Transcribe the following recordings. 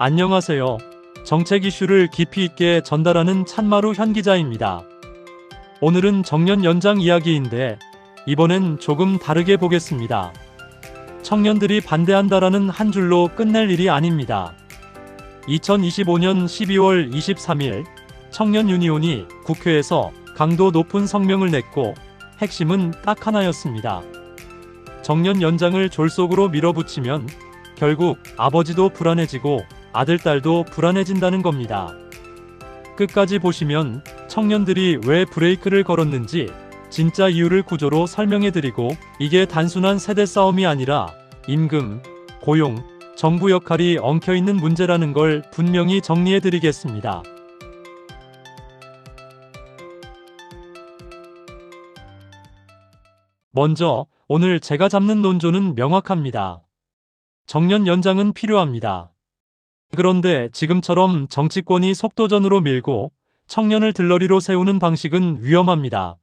안녕하세요. 정책 이슈를 깊이 있게 전달하는 찬마루 현 기자입니다. 오늘은 정년 연장 이야기인데 이번엔 조금 다르게 보겠습니다. 청년들이 반대한다라는 한 줄로 끝낼 일이 아닙니다. 2025년 12월 23일 청년 유니온이 국회에서 강도 높은 성명을 냈고 핵심은 딱 하나였습니다. 정년 연장을 졸속으로 밀어붙이면 결국 아버지도 불안해지고 아들, 딸도 불안해진다는 겁니다. 끝까지 보시면 청년들이 왜 브레이크를 걸었는지 진짜 이유를 구조로 설명해드리고 이게 단순한 세대 싸움이 아니라 임금, 고용, 정부 역할이 엉켜있는 문제라는 걸 분명히 정리해드리겠습니다. 먼저 오늘 제가 잡는 논조는 명확합니다. 정년 연장은 필요합니다. 그런데 지금처럼 정치권이 속도전으로 밀고 청년을 들러리로 세우는 방식은 위험합니다.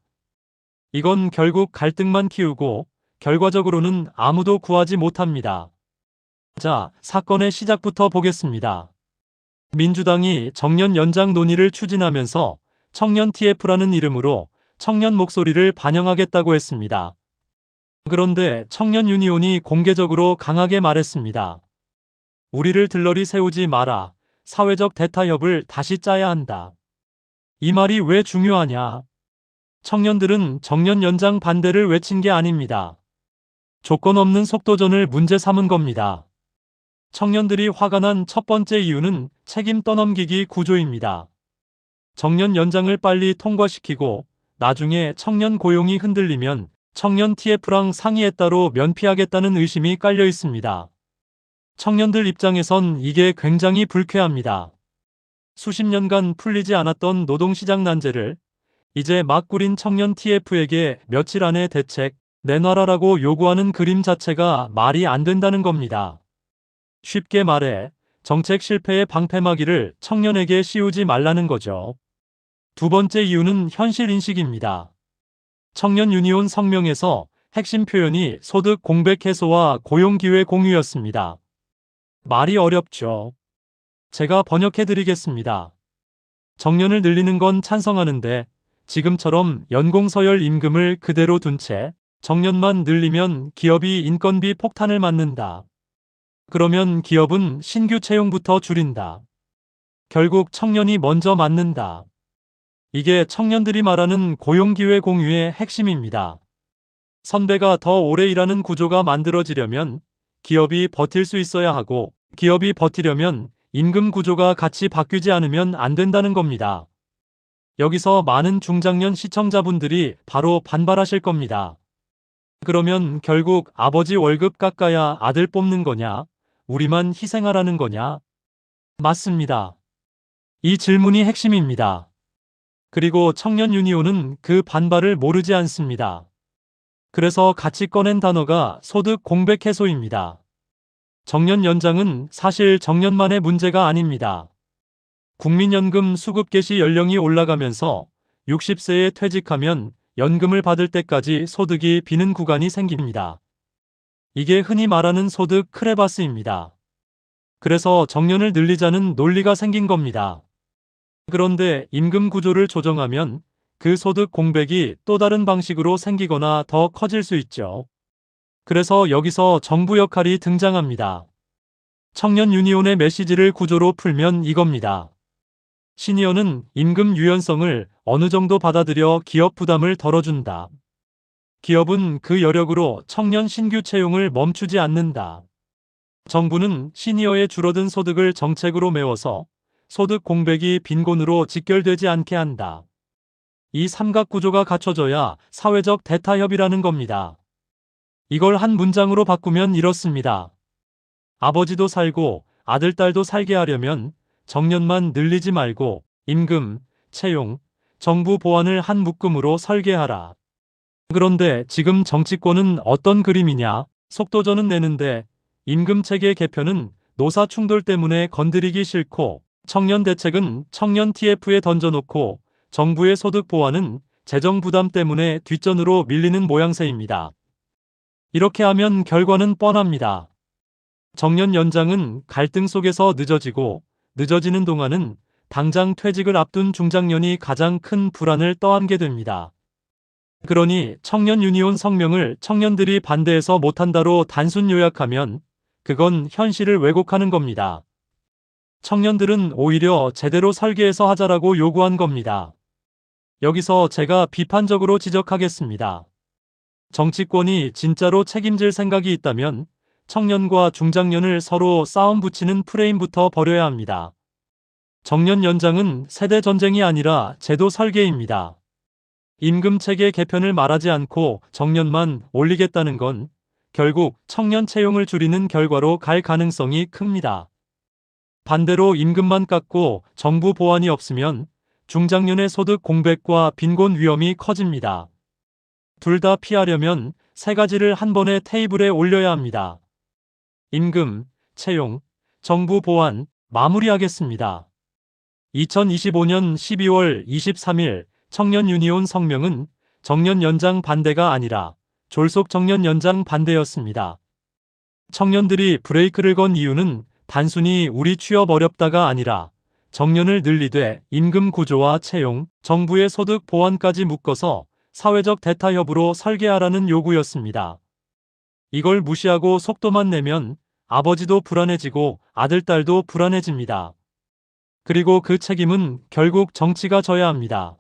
이건 결국 갈등만 키우고 결과적으로는 아무도 구하지 못합니다. 자, 사건의 시작부터 보겠습니다. 민주당이 정년 연장 논의를 추진하면서 청년 TF라는 이름으로 청년 목소리를 반영하겠다고 했습니다. 그런데 청년 유니온이 공개적으로 강하게 말했습니다. 우리를 들러리 세우지 마라. 사회적 대타협을 다시 짜야 한다. 이 말이 왜 중요하냐? 청년들은 정년 연장 반대를 외친 게 아닙니다. 조건 없는 속도전을 문제 삼은 겁니다. 청년들이 화가 난 첫 번째 이유는 책임 떠넘기기 구조입니다. 정년 연장을 빨리 통과시키고 나중에 청년 고용이 흔들리면 청년 TF랑 상의에 따로 면피하겠다는 의심이 깔려 있습니다. 청년들 입장에선 이게 굉장히 불쾌합니다. 수십 년간 풀리지 않았던 노동시장 난제를 이제 막 꾸린 청년 TF에게 며칠 안에 대책 내놔라라고 요구하는 그림 자체가 말이 안 된다는 겁니다. 쉽게 말해 정책 실패의 방패막이를 청년에게 씌우지 말라는 거죠. 두 번째 이유는 현실 인식입니다. 청년 유니온 성명에서 핵심 표현이 소득 공백 해소와 고용 기회 공유였습니다. 말이 어렵죠. 제가 번역해 드리겠습니다. 정년을 늘리는 건 찬성하는데 지금처럼 연공서열 임금을 그대로 둔 채 정년만 늘리면 기업이 인건비 폭탄을 맞는다. 그러면 기업은 신규 채용부터 줄인다. 결국 청년이 먼저 맞는다. 이게 청년들이 말하는 고용기회 공유의 핵심입니다. 선배가 더 오래 일하는 구조가 만들어지려면 기업이 버틸 수 있어야 하고 기업이 버티려면 임금 구조가 같이 바뀌지 않으면 안 된다는 겁니다. 여기서 많은 중장년 시청자분들이 바로 반발하실 겁니다. 그러면 결국 아버지 월급 깎아야 아들 뽑는 거냐? 우리만 희생하라는 거냐? 맞습니다. 이 질문이 핵심입니다. 그리고 청년 유니온은 그 반발을 모르지 않습니다. 그래서 같이 꺼낸 단어가 소득 공백 해소입니다. 정년 연장은 사실 정년만의 문제가 아닙니다. 국민연금 수급 개시 연령이 올라가면서 60세에 퇴직하면 연금을 받을 때까지 소득이 비는 구간이 생깁니다. 이게 흔히 말하는 소득 크레바스입니다. 그래서 정년을 늘리자는 논리가 생긴 겁니다. 그런데 임금 구조를 조정하면 그 소득 공백이 또 다른 방식으로 생기거나 더 커질 수 있죠. 그래서 여기서 정부 역할이 등장합니다. 청년 유니온의 메시지를 구조로 풀면 이겁니다. 시니어는 임금 유연성을 어느 정도 받아들여 기업 부담을 덜어준다. 기업은 그 여력으로 청년 신규 채용을 멈추지 않는다. 정부는 시니어의 줄어든 소득을 정책으로 메워서 소득 공백이 빈곤으로 직결되지 않게 한다. 이 삼각 구조가 갖춰져야 사회적 대타협이라는 겁니다. 이걸 한 문장으로 바꾸면 이렇습니다. 아버지도 살고 아들, 딸도 살게 하려면 정년만 늘리지 말고 임금, 채용, 정부 보완을 한 묶음으로 설계하라. 그런데 지금 정치권은 어떤 그림이냐? 속도전은 내는데 임금 체계 개편은 노사 충돌 때문에 건드리기 싫고 청년 대책은 청년 TF에 던져놓고 정부의 소득 보완은 재정 부담 때문에 뒷전으로 밀리는 모양새입니다. 이렇게 하면 결과는 뻔합니다. 정년 연장은 갈등 속에서 늦어지고 늦어지는 동안은 당장 퇴직을 앞둔 중장년이 가장 큰 불안을 떠안게 됩니다. 그러니 청년 유니온 성명을 청년들이 반대해서 못한다로 단순 요약하면 그건 현실을 왜곡하는 겁니다. 청년들은 오히려 제대로 설계해서 하자라고 요구한 겁니다. 여기서 제가 비판적으로 지적하겠습니다. 정치권이 진짜로 책임질 생각이 있다면 청년과 중장년을 서로 싸움 붙이는 프레임부터 버려야 합니다. 정년 연장은 세대 전쟁이 아니라 제도 설계입니다. 임금 체계 개편을 말하지 않고 정년만 올리겠다는 건 결국 청년 채용을 줄이는 결과로 갈 가능성이 큽니다. 반대로 임금만 깎고 정부 보완이 없으면 중장년의 소득 공백과 빈곤 위험이 커집니다. 둘 다 피하려면 세 가지를 한 번에 테이블에 올려야 합니다. 임금, 채용, 정부 보완, 마무리하겠습니다. 2025년 12월 23일 청년 유니온 성명은 정년 연장 반대가 아니라 졸속 정년 연장 반대였습니다. 청년들이 브레이크를 건 이유는 단순히 우리 취업 어렵다가 아니라 정년을 늘리되 임금 구조와 채용, 정부의 소득 보완까지 묶어서 사회적 대타협으로 설계하라는 요구였습니다. 이걸 무시하고 속도만 내면 아버지도 불안해지고 아들, 딸도 불안해집니다. 그리고 그 책임은 결국 정치가 져야 합니다.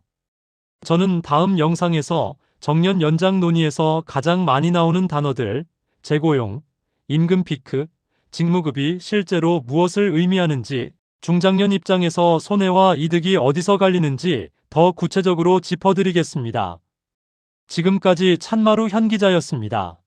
저는 다음 영상에서 정년 연장 논의에서 가장 많이 나오는 단어들, 재고용, 임금 피크, 직무급이 실제로 무엇을 의미하는지, 중장년 입장에서 손해와 이득이 어디서 갈리는지 더 구체적으로 짚어드리겠습니다. 지금까지 찬마루 현 기자였습니다.